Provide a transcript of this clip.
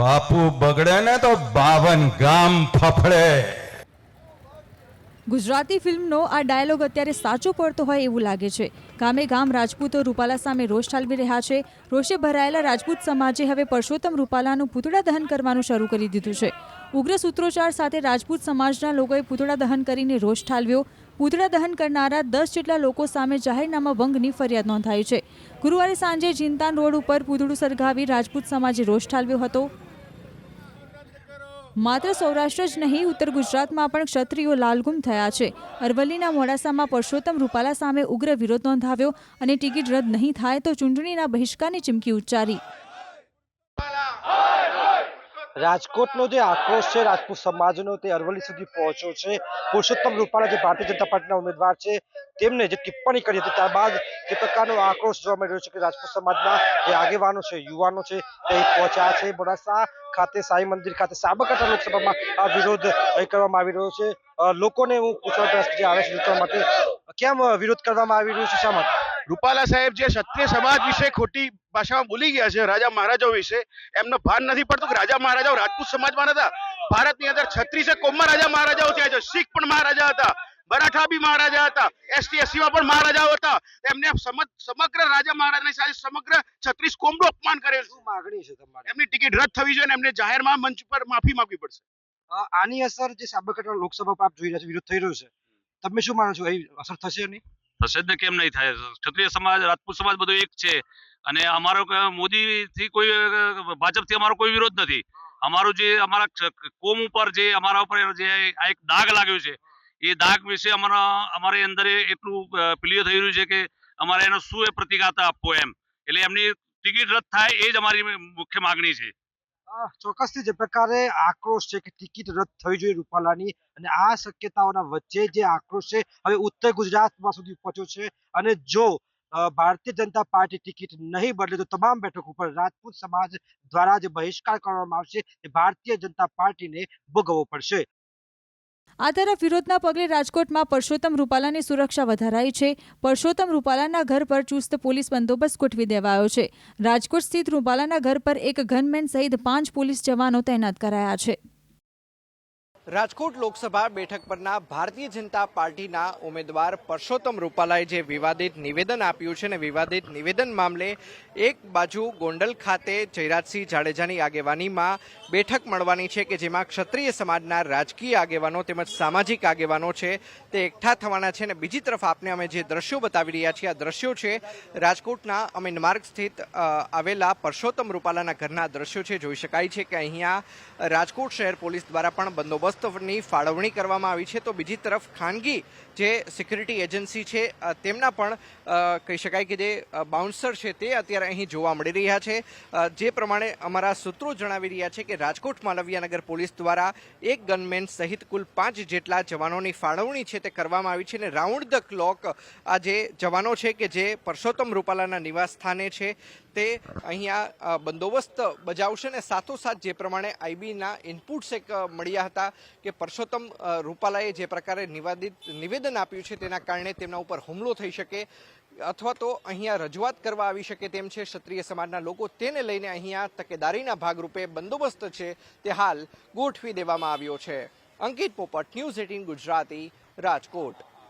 બાપુ બગડે ને તો બાવન ગામ ફફડે. ગુજરાતી ફિલ્મનો આ ડાયલોગ અત્યારે સાચો પડતો હોય એવું લાગે છે. ગામે ગામ રાજપૂતો રૂપાલા સામે રોષ ઠાલવી રહ્યા છે. રોષે ભરાયેલા રાજપૂત સમાજે હવે પરસોત્તમ રૂપાલાનું પૂતળા દહન કરવાનું શરૂ કરી દીધું છે. ઉગ્ર સૂત્રોચ્ચાર સાથે રાજપૂત સમાજના લોકોએ પૂતળા દહન કરીને રોષ ઠાલવ્યો. પૂતળા દહન કરનારા દસ જેટલા લોકો સામે જાહેરનામા ભંગની ફરિયાદ નોંધાઈ છે. ગુરુવારે સાંજે ચિંતાન રોડ ઉપર પૂતળું સળગાવી રાજપૂત સમાજે રોષ ઠાલવ્યો હતો. માત્ર સૌરાષ્ટ્ર જ નહીં, ઉત્તર ગુજરાતમાં પણ ક્ષત્રિયો લાલગુમ થયા છે. અરવલ્લીના મોડાસામાં પરસોત્તમ રૂપાલા સામે ઉગ્ર વિરોધ નોંધાવ્યો અને ટિકિટ રદ નહીં થાય તો ચૂંટણીના બહિષ્કારની ચીમકી ઉચ્ચારી. રાજકોટનો જે આક્રોશ છે, રાજપૂત સમાજનો તે અરવલ્લી સુધી પહોંચ્યો છે. પુરુષોત્તમ રૂપાલા જે ભારતીય જનતા પાર્ટીના ઉમેદવાર છે, તેમને જે ટિપ્પણી કરી હતી ત્યારબાદ જે પ્રકારનો આક્રોશ જોવા મળી રહ્યો છે કે રાજપૂત સમાજના જે આગેવાનો છે, યુવાનો છે, તે પહોંચ્યા છે. મોડાસા ખાતે સાંઈ મંદિર ખાતે સાબરકાંઠા લોકસભામાં આ વિરોધ કરવામાં આવી રહ્યો છે. લોકોને હું પૂછવા પ્રયાસ જે આવે છે માટે, કેમ વિરોધ કરવામાં આવી રહ્યો છે, શા માટે? રૂપાલા સાહેબ જે ક્ષત્રિય સમાજ વિશે ખોટી ભાષામાં બોલી ગયા છે રાજા મહારાજાઓ વિશે એમનો ભાન નથી પડતું કે રાજા મહારાજાઓ રાજપૂત સમાજમાં નતા ભારતની અંદર છત્રીસે કોમમાં રાજા મહારાજાઓ થયા છે શીખ પણ મહારાજા હતા મરાઠા બી મહારાજા હતા એસટી એસસીમાં પણ મહારાજાઓ હતા. એમને સમગ્ર રાજા મહારાજની સાથે સમગ્ર છત્રીસ કોમનું અપમાન કરેલ શું માગણી છે તમારી? એમની ટિકિટ રદ થવી જોઈએ અને એમને જાહેરમાં મંચ પર માફી માંગવી પડશે. આની અસર જે સાબરકાંઠા લોકસભા પર આપ જોઈ રહ્યા છો વિરોધ થઈ રહ્યો છે. તમે શું માનો છો એ અસર થશે નહીં? થશે જ ને કેમ નહીં થાય? ક્ષત્રિય સમાજ, રાજપૂત સમાજ બધું એક છે. અને અમારો મોદી થી કોઈ ભાજપથી અમારો કોઈ વિરોધ નથી. અમારું જે, અમારા કોમ ઉપર જે, અમારા ઉપર જે આ એક દાગ લાગ્યો છે, એ દાગ વિશે અમારા, અમારી અંદર એટલું પ્રિય થઈ રહ્યું છે કે અમારે એનો શું એ પ્રતિઘાત આપવો એમ. એટલે એમની ટિકિટ રદ થાય એ જ અમારી મુખ્ય માગણી છે. ચોક્કસથી જે પ્રકારે આક્રોશ છે કે ટિકિટ રદ થવી જોઈએ રૂપાલાની અને આ શક્યતાઓના વચ્ચે જે આક્રોશ છે, હવે ઉત્તર ગુજરાતમાં સુધી પહોંચ્યો છે અને જો ભારતીય જનતા પાર્ટી ટિકિટ નહીં બદલે તો તમામ બેઠક ઉપર રાજપૂત સમાજ દ્વારા જે બહિષ્કાર કરવામાં આવશે એ ભારતીય જનતા પાર્ટીને ભોગવવો પડશે. આ તરફ વિરોધના પગલે રાજકોટમાં પરસોત્તમ રૂપાલાની સુરક્ષા વધારાઈ છે. પરસોત્તમ રૂપાલાના ઘર પર ચુસ્ત પોલીસ બંદોબસ્ત ગોઠવી દેવાયો છે. રાજકોટ સ્થિત રૂપાલાના ઘર પર એક ગનમેન સહિત પાંચ પોલીસ જવાનો તૈનાત કરાયા છે. રાજકોટ લોકસભા બેઠક પરના ભારતીય જનતા પાર્ટીના ઉમેદવાર પરસોત્તમ રૂપાલાએ જે વિવાદિત નિવેદન આપ્યું છે ને વિવાદિત નિવેદન મામલે એક બાજુ ગોંડલ ખાતે જયરાજસિંહ જાડેજાની આગેવાનીમાં બેઠક મળવાની છે કે જેમાં ક્ષત્રિય સમાજના રાજકીય આગેવાનો તેમજ સામાજિક આગેવાનો છે તે એકઠા થવાના છે ને બીજી તરફ આપને અમે જે દ્રશ્યો બતાવી રહ્યા છીએ, આ દ્રશ્યો છે રાજકોટના અમીન માર્ગ સ્થિત આવેલા પરસોત્તમ રૂપાલાના ઘરના દ્રશ્યો છે. જોઈ શકાય છે કે અહીંયા રાજકોટ શહેર પોલીસ દ્વારા પણ બંદોબસ્તની ફાળવણી કરવામાં આવી છે. તો બીજી તરફ ખાનગી જે સિક્યુરિટી એજન્સી છે તેમના પણ કહી શકાય કે જે બાઉન્સર છે તે અત્યારે અહીં જોવા મળી રહ્યા છે. જે પ્રમાણે અમારા સૂત્રો જણાવી રહ્યા છે કે રાજકોટ માલવિયાનગર પોલીસ દ્વારા એક ગનમેન સહિત કુલ પાંચ જેટલા જવાનોની ફાળવણી છે તે કરવામાં આવી છે અને રાઉન્ડ ધ ક્લોક, આ જે જવાનો છે કે જે પરસોત્તમ રૂપાલાના નિવાસ સ્થાને છે, તે અહીંયા બંદોબસ્ત બજાવશે અને સાથોસાથ જે પ્રમાણે આઈબીના ઇનપુટ્સ એક મળ્યા હતા કે પરસોત્તમ રૂપાલાએ જે પ્રકારે નિવાદિત, નિવેદન આપ્યું છે તેના કારણે તેમના ઉપર હુમલો થઈ શકે અથવા તો અહીંયા રજૂઆત કરવા આવી શકે તેમ છે. ક્ષત્રિય સમાજના લોકો તેને લઈને અહીંયા તકેદારીના ભાગરૂપે બંદોબસ્ત છે તે હાલ ગોઠવી દેવામાં આવ્યો છે. અંકિત પોપટ, ન્યૂઝ એટીન ગુજરાતી, રાજકોટ.